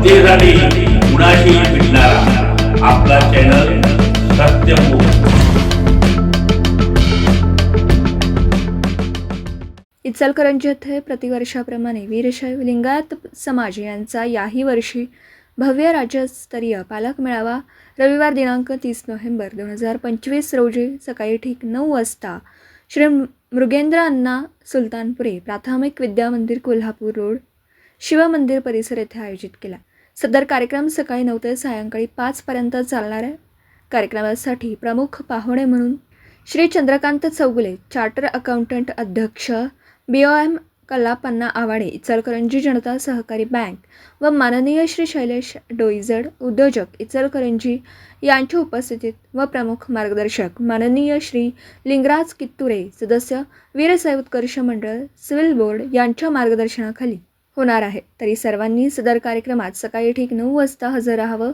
जनतेसाठी कुणाशी भेटणारा आपला चॅनल सत्यमुख इचलकरंजी येथे प्रतिवर्षाप्रमाणे वीरशैव लिंगायत समाज यांचा याही वर्षी भव्य राज्यस्तरीय पालक मेळावा रविवार दिनांक तीस नोव्हेंबर दोन हजार पंचवीस रोजी सकाळी ठीक नऊ वाजता श्री मृगेंद्र अण्णा सुलतानपुरे प्राथमिक विद्या मंदिर कोल्हापूर रोड शिवमंदिर परिसर येथे आयोजित केला. सदर कार्यक्रम सकाळी नऊ ते सायंकाळी पाचपर्यंत चालणार आहे कार्यक्रमासाठी प्रमुख पाहुणे म्हणून श्री चंद्रकांत चौगुले चार्टर अकाउंटंट अध्यक्ष B O M Kallapanna Awade Ichalkaranji Janata Sahakari bank व माननीय श्री शैलेश डोईजड उद्योजक इचलकरंजी यांच्या उपस्थितीत व प्रमुख मार्गदर्शक माननीय श्री लिंगराज कित्तुरे सदस्य वीरसाई उत्कर्ष मंडळ सिव्हिल बोर्ड यांच्या मार्गदर्शनाखाली होणार आहे. तरी सर्वांनी सदर कार्यक्रमात सकाळी ठीक नऊ वाजता हजर राहावं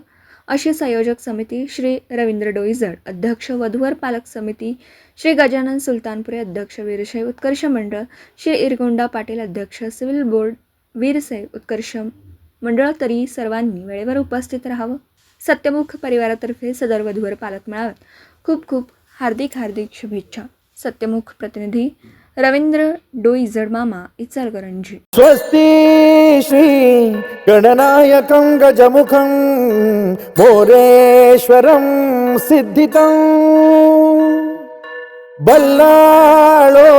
अशी संयोजक समिती श्री रवींद्र डोईजड अध्यक्ष वधूवर पालक समिती श्री गजानन सुलतानपुरे अध्यक्ष वीरशैव उत्कर्ष मंडळ श्री इरगोंडा पाटील अध्यक्ष सिव्हिल बोर्ड वीरशैव उत्कर्ष मंडळ तरी सर्वांनी वेळेवर उपस्थित राहावं. सत्यमुख परिवारातर्फे सदर वधूवर पालक मेळाव्यात खूप खूप हार्दिक हार्दिक शुभेच्छा. सत्यमुख प्रतिनिधी रवींद्र डोईजड मामा इचलकरंजी. स्वस्ती! శ్రీ గణనాయకం గజముఖం మోరేశ్వరం సిద్ధితం. బల్లాళో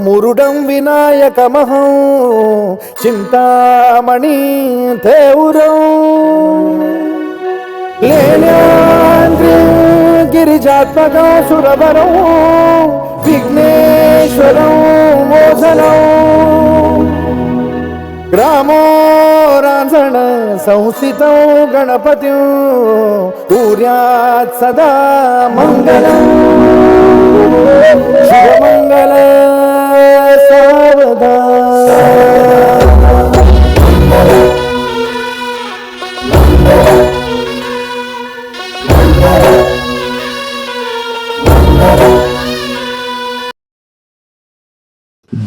మురుడం వినాయకమహం చింతామణి తేవురం లేనాంద్రి సురవరం విఘ్నేశ్వరం మోసనం नमो रांझण संस्थित हो गणपती कुर्यात् सदा मङ्गलम्